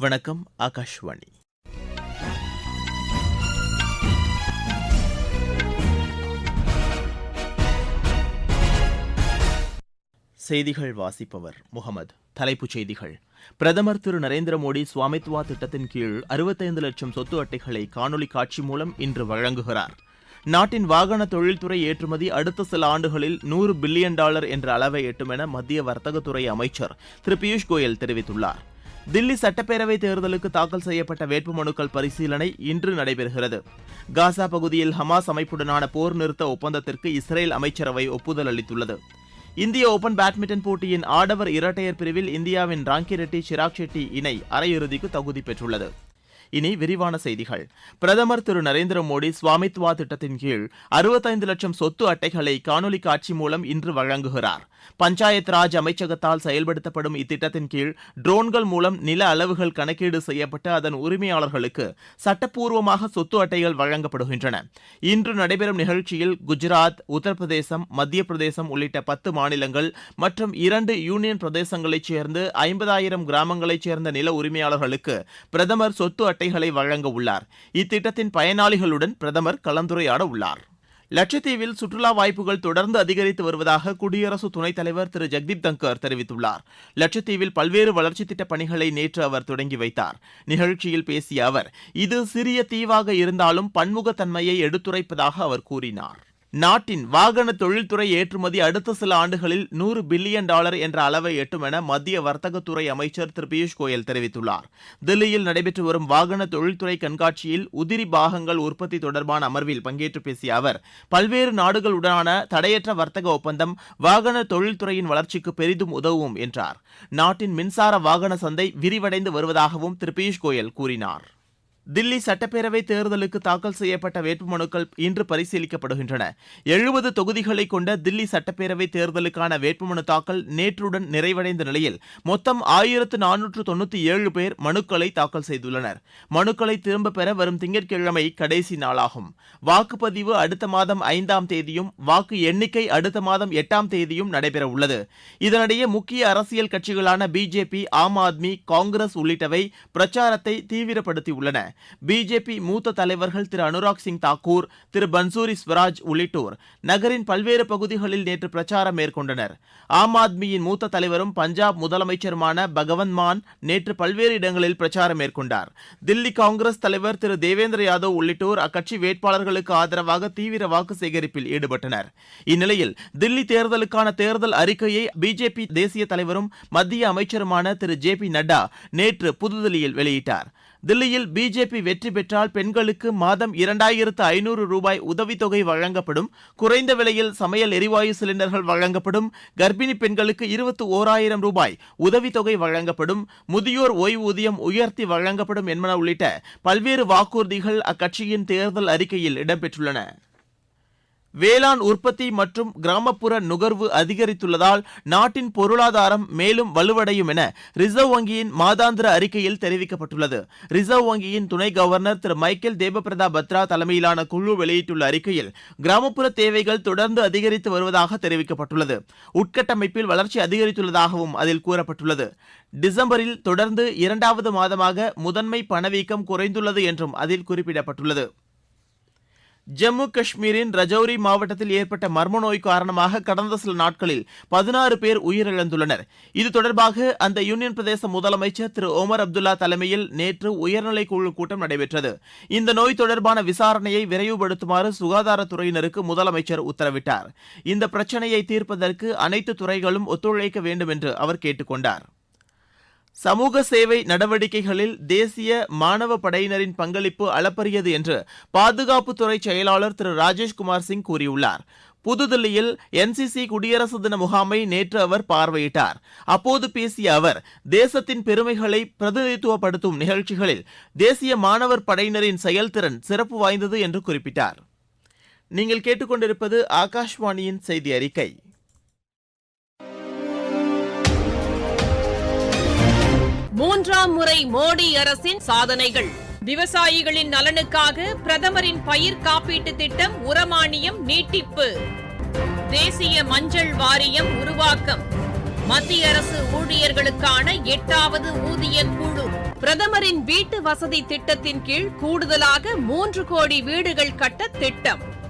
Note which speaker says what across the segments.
Speaker 1: வணக்கம் ஆகாஷ்வாணி. செய்திகள் வாசிப்பவர் முகமது. தலைப்புச் செய்திகள். பிரதமர் திரு நரேந்திர மோடி சுவாமித்வா திட்டத்தின் கீழ் அறுபத்தைந்து லட்சம் சொத்து அட்டைகளை காணொலி காட்சி மூலம் இன்று வழங்குகிறார். நாட்டின் வாகன தொழில்துறை ஏற்றுமதி அடுத்த சில ஆண்டுகளில் நூறு பில்லியன் டாலர் என்ற அளவை எட்டும் என மத்திய வர்த்தகத்துறை அமைச்சர் திரு பியூஷ் கோயல் தெரிவித்துள்ளார். தில்லி சட்டப்பேரவை தேர்தலுக்கு தாக்கல் செய்யப்பட்ட வேட்புமனுக்கள் பரிசீலனை இன்று நடைபெறுகிறது. காசா பகுதியில் ஹமாஸ் அமைப்புடனான போர் நிறுத்த ஒப்பந்தத்திற்கு இஸ்ரேல் அமைச்சரவை ஒப்புதல் அளித்துள்ளது. இந்திய ஓபன் பேட்மிண்டன் போட்டியின் ஆடவர் இரட்டையர் பிரிவில் இந்தியாவின் ராங்கி ரெட்டி சிராக் ஷெட்டி இணை அரையிறுதிக்கு தகுதி பெற்றுள்ளது. இனி விரிவான செய்திகள். பிரதமர் திரு நரேந்திர மோடி சுவாமித்வா திட்டத்தின் கீழ் அறுபத்தைந்து லட்சம் சொத்து அட்டைகளை காணொலி காட்சி மூலம் இன்று வழங்குகிறார். பஞ்சாயத் ராஜ் அமைச்சகத்தால் செயல்படுத்தப்படும் இத்திட்டத்தின் கீழ் ட்ரோன்கள் மூலம் நில அளவுகள் கணக்கீடு செய்யப்பட்டு அதன் உரிமையாளர்களுக்கு சட்டப்பூர்வமாக சொத்து அட்டைகள் வழங்கப்படுகின்றன. இன்று நடைபெறும் நிகழ்ச்சியில் குஜராத் உத்தரப்பிரதேசம் மத்திய பிரதேசம் உள்ளிட்ட பத்து மாநிலங்கள் மற்றும் இரண்டு யூனியன் பிரதேசங்களைச் சேர்ந்து ஐம்பதாயிரம் கிராமங்களைச் சேர்ந்த நில உரிமையாளர்களுக்கு பிரதமர் சொத்து அட்டைகளை வழங்க உள்ளார். இத்திட்டத்தின் பயனாளிகளுடன் பிரதமர் கலந்துரையாட உள்ளார். லட்சத்தீவில் சுற்றுலா வாய்ப்புகள் தொடர்ந்து அதிகரித்து வருவதாக குடியரசு துணைத் தலைவர் திரு. ஜெக்தீப் தங்கர் தெரிவித்துள்ளார். லட்சத்தீவில் பல்வேறு வளர்ச்சித் திட்டப் பணிகளை நேற்று அவர் தொடங்கி வைத்தார். நிகழ்ச்சியில் பேசிய அவர் இது சிறிய தீவாக இருந்தாலும் பன்முகத்தன்மையை எடுத்துரைப்பதாக அவர் கூறினார். நாட்டின் வாகன தொழில்துறை ஏற்றுமதி அடுத்த சில ஆண்டுகளில் நூறு பில்லியன் டாலர் என்ற அளவை எட்டும் என மத்திய வர்த்தகத்துறை அமைச்சர் திரு பியூஷ் கோயல் தெரிவித்துள்ளார். தில்லியில் நடைபெற்று வரும் வாகன தொழில்துறை கண்காட்சியில் உதிரி பாகங்கள் உற்பத்தி தொடர்பான அமர்வில் பங்கேற்று பேசிய அவர் பல்வேறு நாடுகளுடனான தடையற்ற வர்த்தக ஒப்பந்தம் வாகன தொழில்துறையின் வளர்ச்சிக்கு பெரிதும் உதவும் என்றார். நாட்டின் மின்சார வாகன சந்தை விரிவடைந்து வருவதாகவும் திரு பியூஷ் கோயல் கூறினார். தில்லி சட்டப்பேரவை தேர்தலுக்கு தாக்கல் செய்யப்பட்ட வேட்புமனுக்கள் இன்று பரிசீலிக்கப்படுகின்றன. எழுபது தொகுதிகளை கொண்ட தில்லி சட்டப்பேரவை தேர்தலுக்கான வேட்புமனு தாக்கல் நேற்றுடன் நிறைவடைந்த நிலையில் மொத்தம் ஆயிரத்து நானூற்று தொண்ணூத்தி ஏழு பேர் மனுக்களை தாக்கல் செய்துள்ளனர். மனுக்களை திரும்பப் பெற வரும் திங்கட்கிழமை கடைசி நாளாகும். வாக்குப்பதிவு அடுத்த மாதம் ஐந்தாம் தேதியும் வாக்கு எண்ணிக்கை அடுத்த மாதம் எட்டாம் தேதியும் நடைபெற உள்ளது இதனிடையே முக்கிய அரசியல் கட்சிகளான பிஜேபி ஆம் ஆத்மி காங்கிரஸ் உள்ளிட்டவை பிரச்சாரத்தை தீவிரப்படுத்தியுள்ளன. பிஜேபி மூத்த தலைவர்கள் திரு அனுராக் சிங் தாக்கூர் திரு பன்சூரி ஸ்வராஜ் உள்ளிட்டோர் நகரின் பல்வேறு பகுதிகளில் நேற்று பிரச்சாரம் மேற்கொண்டனர். ஆம் ஆத்மியின் மூத்த தலைவரும் பஞ்சாப் முதலமைச்சருமான பகவந்த் மான் நேற்று பல்வேறு இடங்களில் பிரச்சாரம் மேற்கொண்டார். தில்லி காங்கிரஸ் தலைவர் திரு தேவேந்திர யாதவ் உள்ளிட்டோர் அக்கட்சி வேட்பாளர்களுக்கு ஆதரவாக தீவிர வாக்கு சேகரிப்பில் ஈடுபட்டனர். இந்நிலையில் தில்லி தேர்தலுக்கான தேர்தல் அறிக்கையை பிஜேபி தேசிய தலைவரும் மத்திய அமைச்சருமான திரு ஜே பி நட்டா நேற்று புதுதில்லியில் வெளியிட்டார். தில்லியில் பிஜேபி வெற்றி பெற்றால் பெண்களுக்கு மாதம் இரண்டாயிரத்து ஐநூறு ரூபாய் உதவித்தொகை வழங்கப்படும் குறைந்த விலையில் சமையல் எரிவாயு சிலிண்டர்கள் வழங்கப்படும் கர்ப்பிணி பெண்களுக்கு இருபத்தி ஓராயிரம் ரூபாய் உதவித்தொகை வழங்கப்படும் முதியோர் ஓய்வூதியம் உயர்த்தி வழங்கப்படும் என்பன உள்ளிட்ட பல்வேறு வாக்குறுதிகள் அக்கட்சியின் தேர்தல் அறிக்கையில் இடம்பெற்றுள்ளன. வேளாண் உற்பத்தி மற்றும் கிராமப்புற நுகர்வு அதிகரித்துள்ளதால் நாட்டின் பொருளாதாரம் மேலும் வலுவடையும் என ரிசர்வ் வங்கியின் மாதாந்திர அறிக்கையில் தெரிவிக்கப்பட்டுள்ளது. ரிசர்வ் வங்கியின் துணை கவர்னர் திரு. மைக்கேல் தேபபிரதா பத்ரா தலைமையிலான குழு வெளியிட்டுள்ள அறிக்கையில் கிராமப்புற தேவைகள் தொடர்ந்து அதிகரித்து வருவதாக தெரிவிக்கப்பட்டுள்ளது. உட்கட்டமைப்பில் வளர்ச்சி அதிகரித்துள்ளதாகவும் அதில் கூறப்பட்டுள்ளது. டிசம்பரில் தொடர்ந்து இரண்டாவது மாதமாக முதன்மை பணவீக்கம் குறைந்துள்ளது என்றும் அதில் குறிப்பிடப்பட்டுள்ளது. ஜம்மு காஷ்மீரின் ரஜௌரி மாவட்டத்தில் ஏற்பட்ட மர்ம நோய் காரணமாக கடந்த சில நாட்களில் பதினாறு பேர் உயிரிழந்துள்ளனர். இது தொடர்பாக அந்த யூனியன் பிரதேச முதலமைச்சர் திரு ஒமர் அப்துல்லா தலைமையில் நேற்று உயர்நிலை குழு கூட்டம் நடைபெற்றது. இந்த நோய் தொடர்பான விசாரணையை விரைவுபடுத்துமாறு சுகாதாரத்துறையினருக்கு முதலமைச்சர் உத்தரவிட்டார். இந்த பிரச்சனையை தீர்ப்பதற்கு அனைத்து துறைகளும் ஒத்துழைக்க வேண்டும் என்று அவர் கேட்டுக்கொண்டார் சமூக சேவை நடவடிக்கைகளில் தேசிய மாணவ படையினரின் பங்களிப்பு அளப்பரியது என்று பாதுகாப்புத்துறை செயலாளர் திரு ராஜேஷ்குமார் சிங் கூறியுள்ளார். புதுதில்லியில் என்சிசி குடியரசு தின முகாமை நேற்று அவர் பார்வையிட்டார். அப்போது பேசிய அவர் தேசத்தின் பெருமைகளை பிரதிநிதித்துவப்படுத்தும் நிகழ்ச்சிகளில் தேசிய மாணவர் படையினரின் செயல்திறன் சிறப்பு வாய்ந்தது என்று குறிப்பிட்டார். நீங்கள் கேட்டுக்கொண்டிருப்பது ஆகாஷ்வாணியின் செய்தி அறிக்கை
Speaker 2: மூன்றாம் முறை மோடி அரசின் சாதனைகள். விவசாயிகளின் நலனுக்காக பிரதமரின் பயிர் காப்பீட்டு திட்டம் உரமானியம் நீட்டிப்பு. தேசிய மஞ்சள் வாரியம் உருவாக்கம். மத்திய அரசு ஊழியர்களுக்கான எட்டாவது ஊதிய குழு. பிரதமரின் வீட்டு வசதி திட்டத்தின் கீழ் கூடுதலாக மூன்று கோடி வீடுகள் கட்ட திட்டம்.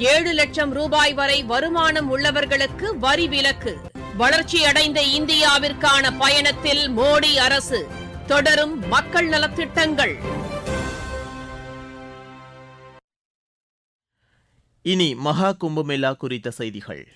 Speaker 2: ஏழு லட்சம் ரூபாய் வரை வருமானம் உள்ளவர்களுக்கு வரி விலக்கு. வளர்ச்சியடைந்த இந்தியாவிற்கான பயணத்தில் மோடி அரசு. தொடரும் மக்கள் நலத்திட்டங்கள்.
Speaker 1: இனி மகா கும்பமேளா குறித்த செய்திகள்.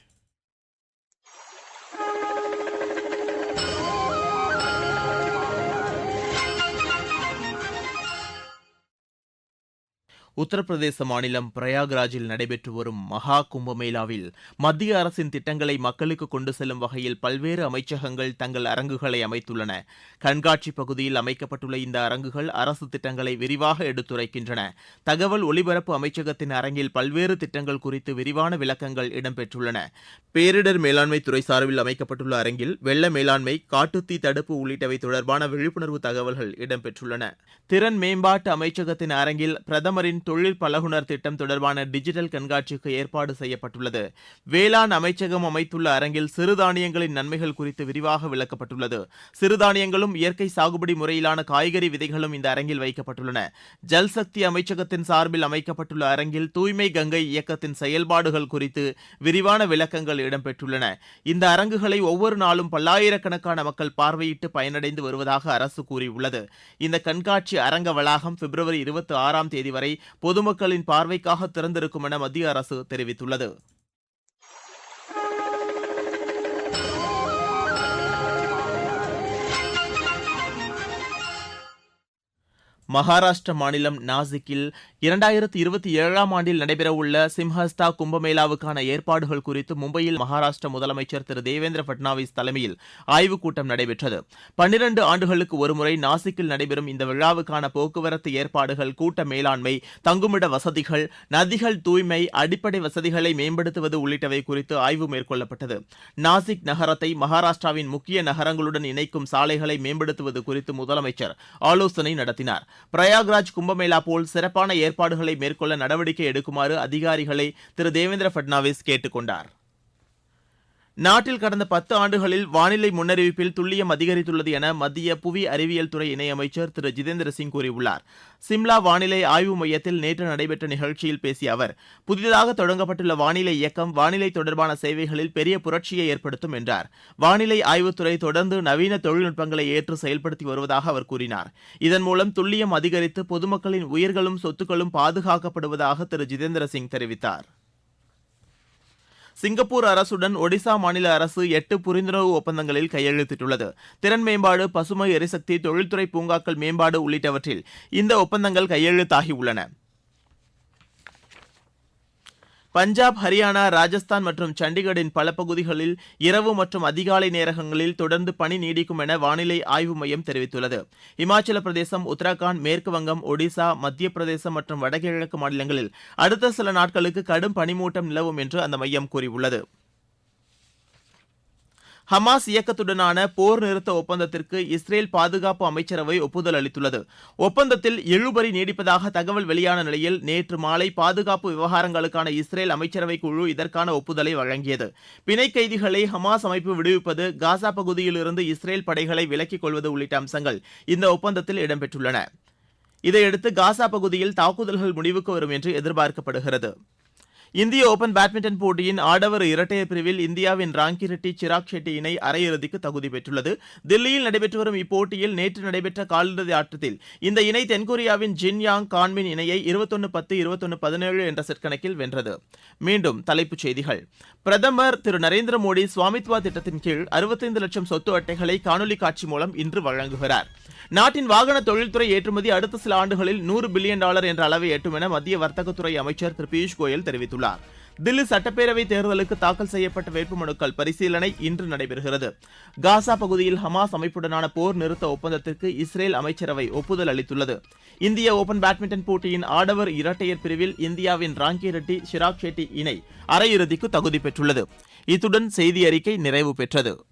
Speaker 1: உத்தரப்பிரதேச மாநிலம் பிரயாக்ராஜில் நடைபெற்று வரும் மகா கும்பமேளாவில் மத்திய அரசின் திட்டங்களை மக்களுக்கு கொண்டு செல்லும் வகையில் பல்வேறு அமைச்சகங்கள் தங்கள் அரங்குகளை அமைத்துள்ளன. கண்காட்சி பகுதியில் அமைக்கப்பட்டுள்ள இந்த அரங்குகள் அரசு திட்டங்களை விரிவாக எடுத்துரைக்கின்றன. தகவல் ஒலிபரப்பு அமைச்சகத்தின் அரங்கில் பல்வேறு திட்டங்கள் குறித்து விரிவான விளக்கங்கள் இடம்பெற்றுள்ளன. பேரிடர் மேலாண்மை துறை சார்பில் அமைக்கப்பட்டுள்ள அரங்கில் வெள்ள மேலாண்மை காட்டுத்தீ தடுப்பு உள்ளிட்டவை தொடர்பான விழிப்புணர்வு தகவல்கள் இடம்பெற்றுள்ளன. திறன் மேம்பாட்டு அமைச்சகத்தின் அரங்கில் பிரதமரின் தொழில் பழகுனர் திட்டம் தொடர்பான டிஜிட்டல் கண்காட்சிக்கு ஏற்பாடு செய்யப்பட்டுள்ளது. வேளாண் அமைச்சகம் அமைத்துள்ள அரங்கில் சிறுதானியங்களின் நன்மைகள் குறித்து விரிவாக விளக்கப்பட்டுள்ளது. சிறுதானியங்களும் இயற்கை சாகுபடி முறையிலான காய்கறி விதைகளும் இந்த அரங்கில் வைக்கப்பட்டுள்ளன. ஜல்சக்தி அமைச்சகத்தின் சார்பில் அமைக்கப்பட்டுள்ள அரங்கில் தூய்மை கங்கை இயக்கத்தின் செயல்பாடுகள் குறித்து விரிவான விளக்கங்கள் இடம்பெற்றுள்ளன. இந்த அரங்குகளை ஒவ்வொரு நாளும் பல்லாயிரக்கணக்கான மக்கள் பார்வையிட்டு பயனடைந்து வருவதாக அரசு கூறியுள்ளது. இந்த கண்காட்சி அரங்க வளாகம் பிப்ரவரி இருபத்தி ஆறாம் தேதி வரை பொதுமக்களின் பார்வைக்காக திறந்திருக்கும் என மத்திய அரசு தெரிவித்துள்ளது. மகாராஷ்டிர மாநிலம் நாசிக்கில் இரண்டாயிரத்தி இருபத்தி ஏழாம் ஆண்டில் நடைபெறவுள்ள சிம்ஹஸ்தா கும்பமேளாவுக்கான ஏற்பாடுகள் குறித்து மும்பையில் மகாராஷ்டிர முதலமைச்சர் திரு தேவேந்திர பட்னாவிஸ் தலைமையில் ஆய்வுக் கூட்டம் நடைபெற்றது. பன்னிரண்டு ஆண்டுகளுக்கு ஒருமுறை நாசிக்கில் நடைபெறும் இந்த விழாவுக்கான போக்குவரத்து ஏற்பாடுகள் கூட்ட மேலாண்மை தங்குமிட வசதிகள் நதிகள் தூய்மை அடிப்படை வசதிகளை மேம்படுத்துவது உள்ளிட்டவை குறித்து ஆய்வு மேற்கொள்ளப்பட்டது. நாசிக் நகரத்தை மகாராஷ்டிராவின் முக்கிய நகரங்களுடன் இணைக்கும் சாலைகளை மேம்படுத்துவது குறித்து முதலமைச்சர் ஆலோசனை நடத்தினார். பிரயாக்ராஜ் கும்பமேளா போல் சிறப்பான ஏற்பாடுகளை மேற்கொள்ள நடவடிக்கை எடுக்குமாறு அதிகாரிகளை திரு தேவேந்திர பட்னாவிஸ் கேட்டுக் கொண்டார் நாட்டில் கடந்த பத்து ஆண்டுகளில் வானிலை முன்னறிவிப்பில் துல்லியம் அதிகரித்துள்ளது என மத்திய புவி அறிவியல் துறை இணையமைச்சர் திரு. ஜிதேந்திர சிங் கூறியுள்ளார். சிம்லா வானிலை ஆய்வு மையத்தில் நேற்று நடைபெற்ற நிகழ்ச்சியில் பேசிய அவர் புதிதாக தொடங்கப்பட்டுள்ள வானிலை இயக்கம் வானிலை தொடர்பான சேவைகளில் பெரிய புரட்சியை ஏற்படுத்தும் என்றார். வானிலை ஆய்வுத்துறை தொடர்ந்து நவீன தொழில்நுட்பங்களை ஏற்று செயல்படுத்தி வருவதாக அவர் கூறினார். இதன் மூலம் துல்லியம் அதிகரித்து பொதுமக்களின் உயிர்களும் சொத்துக்களும் பாதுகாக்கப்படுவதாக திரு. ஜிதேந்திர சிங் தெரிவித்தார். சிங்கப்பூர் அரசுடன் ஒடிசா மாநில அரசு எட்டு புரிந்துணர்வு ஒப்பந்தங்களில் கையெழுத்திட்டுள்ளது. திறன் மேம்பாடு பசுமை எரிசக்தி தொழில்துறை பூங்காக்கள் மேம்பாடு உள்ளிட்டவற்றில் இந்த ஒப்பந்தங்கள் கையெழுத்தாகியுள்ளன பஞ்சாப் ஹரியானா ராஜஸ்தான் மற்றும் சண்டிகரின் பல பகுதிகளில் இரவு மற்றும் அதிகாலை நேரங்களில் தொடர்ந்து பனி நீடிக்கும் என வானிலை ஆய்வு மையம் தெரிவித்துள்ளது. இமாச்சல பிரதேசம் உத்தரகாண்ட் மேற்கு வங்கம் ஒடிசா மத்திய பிரதேசம் மற்றும் வடகிழக்கு மாநிலங்களில் அடுத்த சில நாட்களுக்கு கடும் பனிமூட்டம் நிலவும் என்று அந்த மையம் கூறியுள்ளது. ஹமாஸ் இயக்கத்துடனான போர் நிறுத்த ஒப்பந்தத்திற்கு இஸ்ரேல் பாதுகாப்பு அமைச்சரவை ஒப்புதல் அளித்துள்ளது. ஒப்பந்தத்தில் இழுபறி நீடிப்பதாக தகவல் வெளியான நிலையில் நேற்று மாலை பாதுகாப்பு விவகாரங்களுக்கான இஸ்ரேல் அமைச்சரவை குழு இதற்கான ஒப்புதலை வழங்கியது. பிணை கைதிகளை ஹமாஸ் அமைப்பு விடுவிப்பது காசா பகுதியிலிருந்து இஸ்ரேல் படைகளை விலக்கிக் கொள்வது உள்ளிட்ட அம்சங்கள் இந்த ஒப்பந்தத்தில் இடம்பெற்றுள்ளன. இதையடுத்து காசா பகுதியில் தாக்குதல்கள் முடிவுக்கு வரும் என்று எதிர்பார்க்கப்படுகிறது. இந்திய ஓபன் பேட்மிண்டன் போட்டியின் ஆடவர் இரட்டையர் பிரிவில் இந்தியாவின் ராங்கி ரெட்டி சிராக் ஷெட்டி இணை அரையிறுதிக்கு தகுதி பெற்றுள்ளது. தில்லியில் நடைபெற்று வரும் இப்போட்டியில் நேற்று நடைபெற்ற காலிறுதி ஆட்டத்தில் இந்த இணை தென்கொரியாவின் ஜின் யாங் கான்மின் இணையை இருபத்தொன்னு பத்து இருபத்தொன்னு பதினேழு என்ற செட் கணக்கில் வென்றது. மீண்டும் தலைப்புச் செய்திகள். பிரதமர் திரு நரேந்திர மோடி சுவாமித்வா திட்டத்தின் கீழ் அறுபத்தைந்து லட்சம் சொத்து அட்டைகளை காணொலி காட்சி மூலம் இன்று வழங்குகிறார். நாட்டின் வாகன தொழில்துறை ஏற்றுமதி அடுத்த சில ஆண்டுகளில் நூறு பில்லியன் டாலர் என்ற அளவை எட்டும் என மத்திய வர்த்தகத்துறை அமைச்சர் திரு பியூஷ் கோயல் தெரிவித்துள்ளார். தெரிவித்துள்ளார் தில்லி சட்டப்பேரவை தேர்தலுக்கு தாக்கல் செய்யப்பட்ட வேட்புமனுக்கள் பரிசீலனை இன்று நடைபெறுகிறது. காசா பகுதியில் ஹமாஸ் அமைப்புடனான போர் நிறுத்த ஒப்பந்தத்திற்கு இஸ்ரேல் அமைச்சரவை ஒப்புதல் அளித்துள்ளது. இந்திய ஓபன் பேட்மிண்டன் போட்டியின் ஆடவர் இரட்டையர் பிரிவில் இந்தியாவின் ராங்கி ரெட்டி ஷிராக் ஷெட்டி இணை அரையிறுதிக்கு தகுதி பெற்றுள்ளது. இத்துடன் செய்தி அறிக்கை நிறைவு பெற்றது.